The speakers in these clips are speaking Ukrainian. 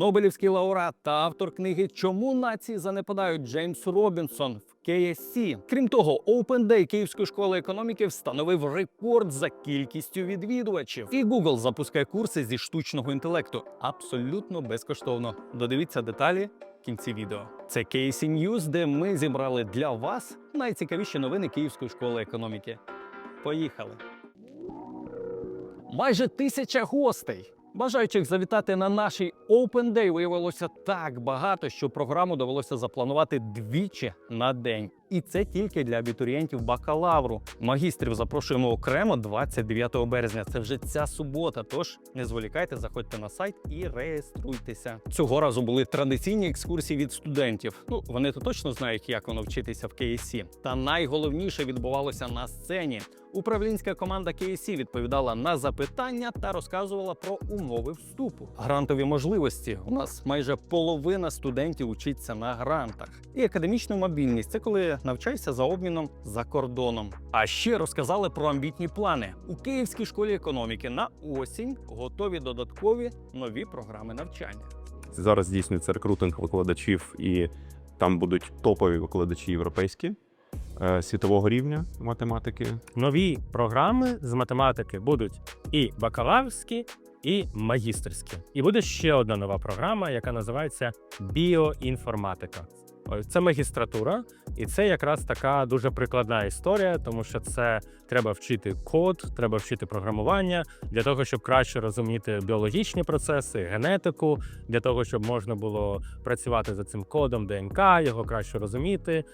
Нобелівський лауреат та автор книги Чому нації занепадають Джеймс Робінсон в KSC. Крім того, Open Day Київської школи економіки встановив рекорд за кількістю відвідувачів. І Google запускає курси зі штучного інтелекту абсолютно безкоштовно. Додивіться деталі в кінці відео. Це KSC News, де ми зібрали для вас найцікавіші новини Київської школи економіки. Поїхали! Майже тисяча гостей. Бажаючих завітати на наш Open Day виявилося так багато, що програму довелося запланувати двічі на день. І це тільки для абітурієнтів бакалавру. Магістрів запрошуємо окремо 29 березня. Це вже ця субота. Тож не зволікайте, заходьте на сайт і реєструйтеся. Цього разу були традиційні екскурсії від студентів. Ну вони то точно знають, як воно вчитися в KSC. Та найголовніше відбувалося на сцені. Управлінська команда KSC відповідала на запитання та розказувала про умови вступу. Грантові можливості. У нас майже половина студентів учиться на грантах. І академічну мобільність це коли навчаєшся за обміном за кордоном. А ще розказали про амбітні плани у Київській школі економіки на осінь готові додаткові нові програми навчання. Зараз здійснюється рекрутинг викладачів, і там будуть топові викладачі європейські е, світового рівня математики. Нові програми з математики будуть і бакалаврські, і магістерські. І буде ще одна нова програма, яка називається біоінформатика. Це магістратура, і це якраз така дуже прикладна історія, тому що це треба вчити код, треба вчити програмування для того, щоб краще розуміти біологічні процеси, генетику, для того, щоб можна було працювати за цим кодом ДНК, його краще розуміти,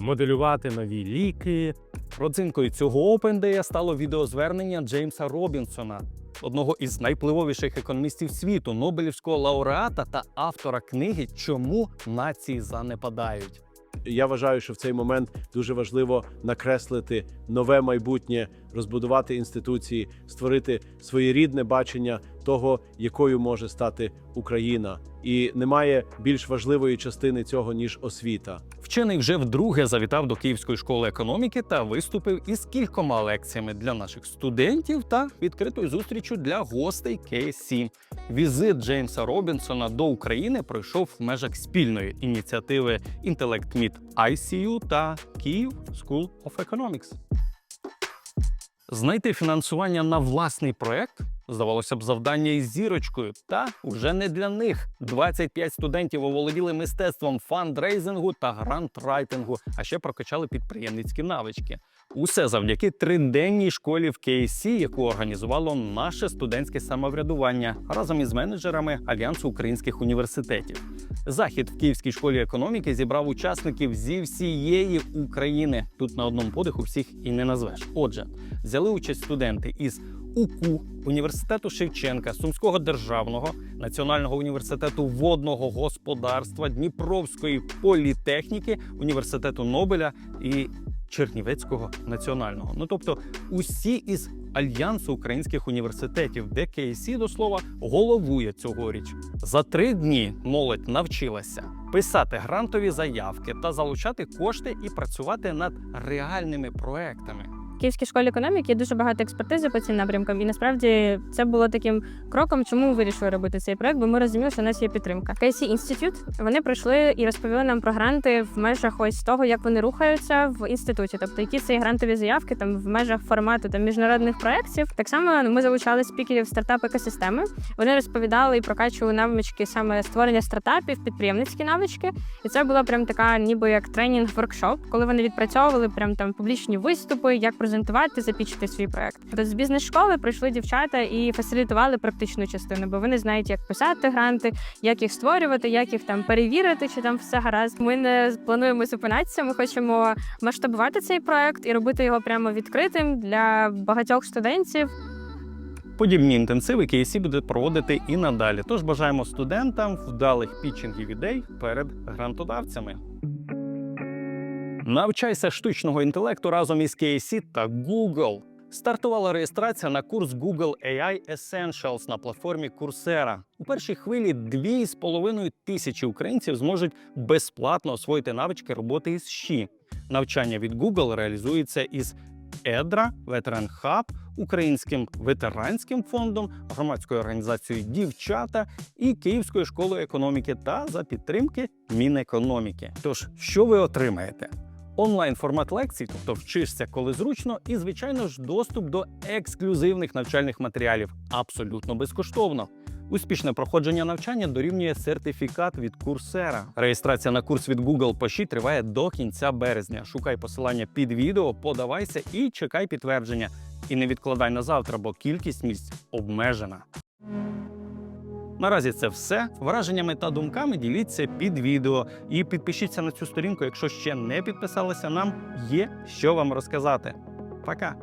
моделювати нові ліки, Родзинкою цього Open Day стало відеозвернення Джеймса Робінсона, одного із найвпливовіших економістів світу, Нобелівського лауреата та автора книги Чому нації занепадають. Я вважаю, що в цей момент дуже важливо накреслити нове майбутнє, розбудувати інституції, створити своєрідне бачення того, якою може стати Україна. І немає більш важливої частини цього ніж освіта. Вчений вже вдруге завітав до Київської школи економіки та виступив із кількома лекціями для наших студентів та відкритою зустрічю для гостей KSC. Візит Джеймса Робінсона до України пройшов в межах спільної ініціативи Intellect Meet ICU та Київ School of Economics. Знайти фінансування на власний проект здавалося б завдання із зірочкою. Та вже не для них. 25 студентів оволоділи мистецтвом фандрейзингу та грантрайтингу, а ще прокачали підприємницькі навички. Усе завдяки триденній школі в KSC, яку організувало наше студентське самоврядування разом із менеджерами Альянсу українських університетів. Захід в Київській школі економіки зібрав учасників зі всієї України. Тут на одному подиху всіх і не назвеш. Отже, взяли участь студенти із УКУ, університету Шевченка, Сумського державного, Національного університету водного господарства, Дніпровської політехніки, університету Нобеля і Чернівецького національного. Ну тобто усі із Альянсу українських університетів, де KSC, до слова, головує цьогоріч. За три дні молодь навчилася писати грантові заявки та залучати кошти і працювати над реальними проектами. В Київській школі економіки є дуже багато експертизи по цим напрямкам, і насправді це було таким кроком, чому ми вирішили робити цей проект, бо ми розуміли, що у нас є підтримка. KC Institute, вони прийшли і розповіли нам про гранти в межах ось того, як вони рухаються в інституті, тобто які це грантові заявки там в межах формату там міжнародних проєктів. Так само ми залучали спікерів стартап екосистеми. Вони розповідали і прокачували навички саме створення стартапів, підприємницькі навички. І це була прям така, ніби як тренінг воркшоп, коли вони відпрацьовували прям там публічні виступи, як презентувати, запічити свій проект. З бізнес-школи прийшли дівчата і фасилітували практичну частину, бо вони знають, як писати гранти, як їх створювати, як їх там перевірити, чи там все гаразд. Ми не плануємо зупинятися. Ми хочемо масштабувати цей проект і робити його прямо відкритим для багатьох студентів. Подібні інтенсиви KSC буде проводити і надалі. Тож бажаємо студентам вдалих пітчингів ідей перед грантодавцями. Навчайся штучного інтелекту разом із KSC та Google. Стартувала реєстрація на курс Google AI Essentials на платформі Coursera. У першій хвилі 2,5 тисячі українців зможуть безплатно освоїти навички роботи із ЩІ. Навчання від Google реалізується із ЕДРА, Ветеран Хаб, Українським ветеранським фондом, громадською організацією Дівчата і Київською школою економіки та за підтримки Мінекономіки. Тож, що ви отримаєте? Онлайн формат лекцій, тобто вчишся коли зручно, і звичайно ж доступ до ексклюзивних навчальних матеріалів абсолютно безкоштовно. Успішне проходження навчання дорівнює сертифікат від курсера. Реєстрація на курс від Google Поші триває до кінця березня. Шукай посилання під відео, подавайся і чекай підтвердження. І не відкладай на завтра, бо кількість місць обмежена. Наразі це все. Враженнями та думками діліться під відео. І підпишіться на цю сторінку, якщо ще не підписалися. Нам є що вам розказати. Пока!